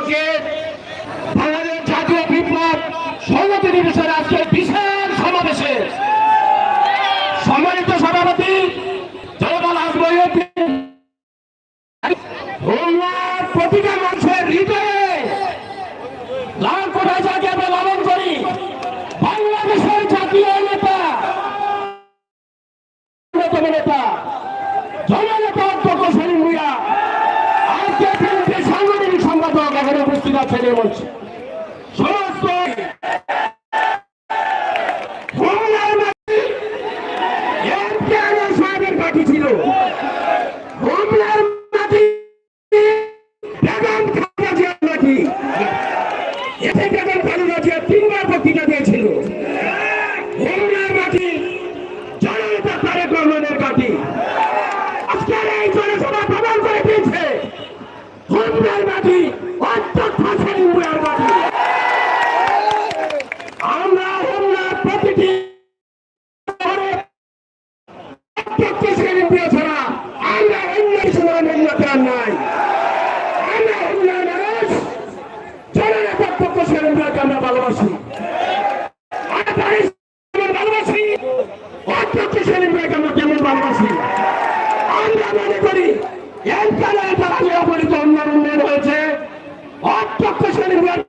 উপলক্ষে বাংলাদেশ জাতীয় বিপ্লব সংহতি দিবসের আজকে বিশাল এখানে উপস্থিত আছেন এই মঞ্চে। সমস্ত ছিল। খুলনার ভালোবাসি ভালোবাসি অত্যন্ত সেলিম ভুঁইয়াকে আমরা কেমন ভালোবাসি আমরা মনে করি, এর কারণে তারা যে অপরিত উন্নয়ন উন্নয়ন হয়েছে অধ্যক্ষ শ্রেণির এইভাবে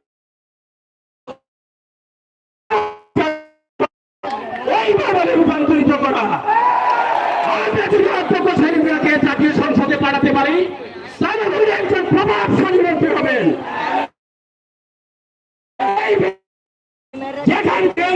তাহলে উনি একজন প্রভাবশালী মন্ত্রী হবেন যেখানে এই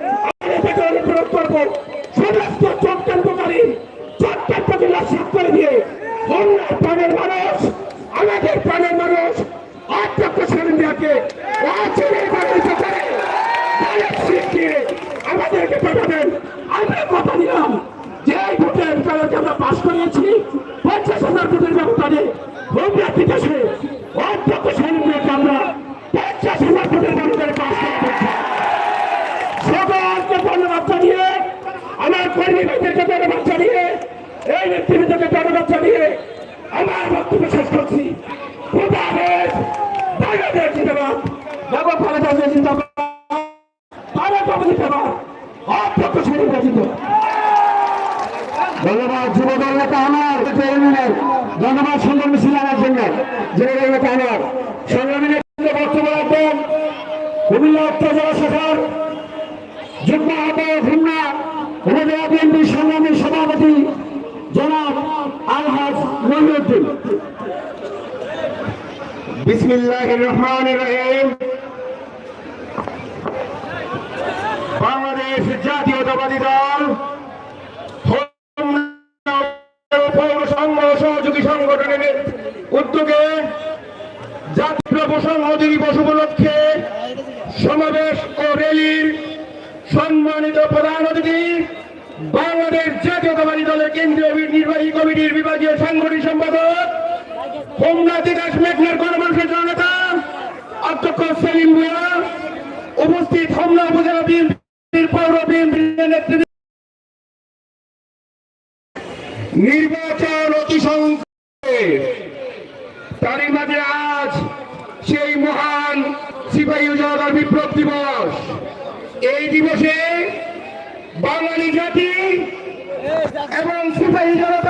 করে দিয়ে আমাদেরকে আমরা কথা আমরা পাশ করিয়েছি পঞ্চাশ হাজার ভোটের ব্যবধানে হোমরা বিকাশে অধ্যক্ষ সেলিমিয়াকে আমরা পঞ্চাশ হাজার ভোটের ব্যবধানে পাশ করে দিচ্ছি সকলকে ধন্যবাদ জানিয়ে আমার কর্মী ভাইদেরকে ধন্যবাদ জানিয়ে এই নেতৃবৃন্দকে ধন্যবাদ জানিয়ে আমার বক্তব্য শেষ করছি খুদাহাফেজ বাংলাদেশ জিন্দাবাদ বেগম খালেদা জিয়া জিন্দাবাদ ধন্যবাদ যুবদল নেতা আমার ধন্যবাদ সংগ্রামী ছিল আমার জন্য। যুবদল নেতা আমার। সংগ্রামী বক্তব্য রাখবেন। কুমিল্লা উত্তর জেলা যুগ্ম আহ্বায়ক ভুন্না উপজেলা বিএনপির সংগ্রামী সভাপতি জনাব আলহাজ মহিউদ্দিন। বিসমিল্লাহ রহমান রহিম। বাংলাদেশ জাতীয়তাবাদী দল পৌর সহযোগী সংগঠনের উদ্যোগে জাতীয় সংহতি দিবস উপলক্ষে সমাবেশ ও র্যালির সম্মানিত প্রধান অতিথি বাংলাদেশ জাতীয়তাবাদী দলের কেন্দ্রীয় নির্বাহী কমিটির বিভাগীয় সাংগঠনিক সম্পাদক, হোমনা বিকাশ মেঘনার গণমানুষের জননেতা, অধ্যক্ষ সেলিম ভুয়া উপস্থিত হোমনা উপজেলা বিএনপির নির্বাচন অতি তারই মাঝে আজ সেই মহান সিপাহী জনতার বিপ্লব দিবস। এই দিবসে বাঙালি জাতি এবং সিপাহী জনতা